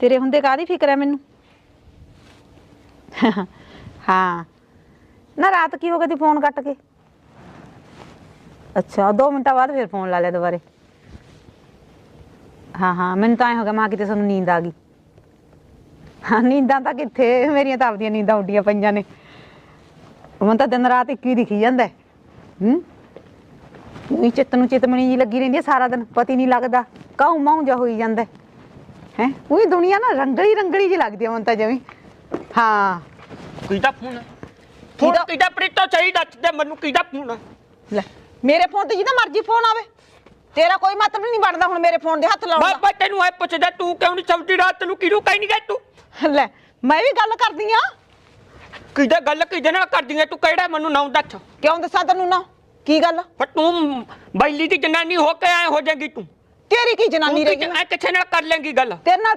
ਤੇਰੇ ਹੁੰਦੇ ਕਾਦੀ ਫਿਕਰ ਹੈ ਮੈਨੂੰ? ਹਾਂ। ਨਾ ਰਾਤ ਕੀ ਹੋ ਗਈ ਤੀ ਫੋਨ ਕੱਟ ਕੇ? ਅੱਛਾ 2 ਮਿੰਟਾਂ ਬਾਅਦ ਫਿਰ ਫੋਨ ਲਾ ਲਿਆ ਦੁਬਾਰੇ। ਹਾਂ ਹਾਂ, ਮੈਨੂੰ ਤਾਂ ਐ ਹੋ ਗਿਆ ਮਾਂ, ਕਿਤੇ ਸਾਨੂੰ ਨੀਂਦ ਆ ਗਈ। ਹਾਂ, ਨੀਂਦਾਂ ਤਾਂ ਕਿੱਥੇ? ਮੇਰੀਆਂ ਤਾਂ ਆਪਦੀਆਂ ਨੀਂਦਾਂ ਉੱਡੀਆਂ ਪਈਆਂ ਨੇ। ਮੈਨੂੰ ਤਾਂ ਦਿਨ ਰਾਤ ਇੱਕ ਹੀ ਦਿਖੀ ਜਾਂਦਾ ਹੈ। ਹੂੰ? ਉਹੀ ਚਿੱਤ ਨੂੰ ਚਿਤਮਣੀ ਜੀ ਲੱਗੀ ਰਹਿੰਦੀ ਹੈ ਸਾਰਾ ਦਿਨ, ਪਤੀ ਨਹੀਂ ਲੱਗਦਾ। ਕਾਹੂ ਮਾਹੂ ਜਾ ਹੋਈ ਜਾਂਦਾ ਹੈ? ਉਹੀ ਦੁਨੀਆ ਨਾ ਰੰਗਲੀ ਰੰਗਲੀ ਜੀ ਲੱਗਦੀ ਹੁਣ ਤਾਂ ਜਿਵੇਂ। ਹਾਂ। ਕਿਹਦਾ ਫੋਨ ਹੈ ਫੋਨ ਕਿਹਦਾ? ਕਿਹਦਾ ਪ੍ਰੀਤੋ ਸਹੀ ਦੱਸ ਦੇ ਮੈਨੂੰ ਕਿਹਦਾ ਫੋਨ ਹੈ ਲੈ ਮੇਰੇ ਫੋਨ ਤੇ ਜਿਹਦਾ ਮਰਜ਼ੀ ਫੋਨ ਆਵੇ। ਤੇਰਾ ਕੋਈ ਮਤਲਬ ਨਹੀਂ ਬਣਦਾ ਹੁਣ ਮੇਰੇ ਫੋਨ ਦੇ ਹੱਥ ਲਾਉਣ ਬਾਬਾ ਤੈਨੂੰ ਐ ਪੁੱਛਦਾ ਤੂੰ ਕਿਉਂ ਨਹੀਂ ਸਬਜ਼ੀ ਰਾਤ ਨੂੰ ਕਿਹਨੂੰ ਕਹਿ ਨਹੀਂ ਗਿਆ ਤੂੰ? ਦਾ ਲੈ ਮੈਂ ਵੀ ਗੱਲ ਕਰਦੀ ਆ। ਕਿਹਦਾ ਗੱਲ ਕਿਹਦੇ ਨਾਲ ਕਰਦੀ ਐ ਤੂੰ ਕਿਹੜਾ ਮੈਨੂੰ ਨਾਮ ਦੱਸ। ਕਿਉਂ ਦੱਸਾਂ ਤੈਨੂੰ ਨਾ? ਕੀ ਗੱਲ? ਪਰ ਤੂੰ ਬੈਲੀ ਦੀ ਜਨਾਨੀ ਹੋ ਕੇ ਐ ਹੋ ਜਾਏਗੀ ਤੂੰ। ਤੇਰੀ ਕੀ ਜਨਾਨੀ ਤੂੰ ਰਹੀ ਐ ਕਿੱਥੇ ਨਾਲ ਕਰ ਲੇਂਗੀ ਗੱਲ? ਤੇਰੇ ਨਾਲ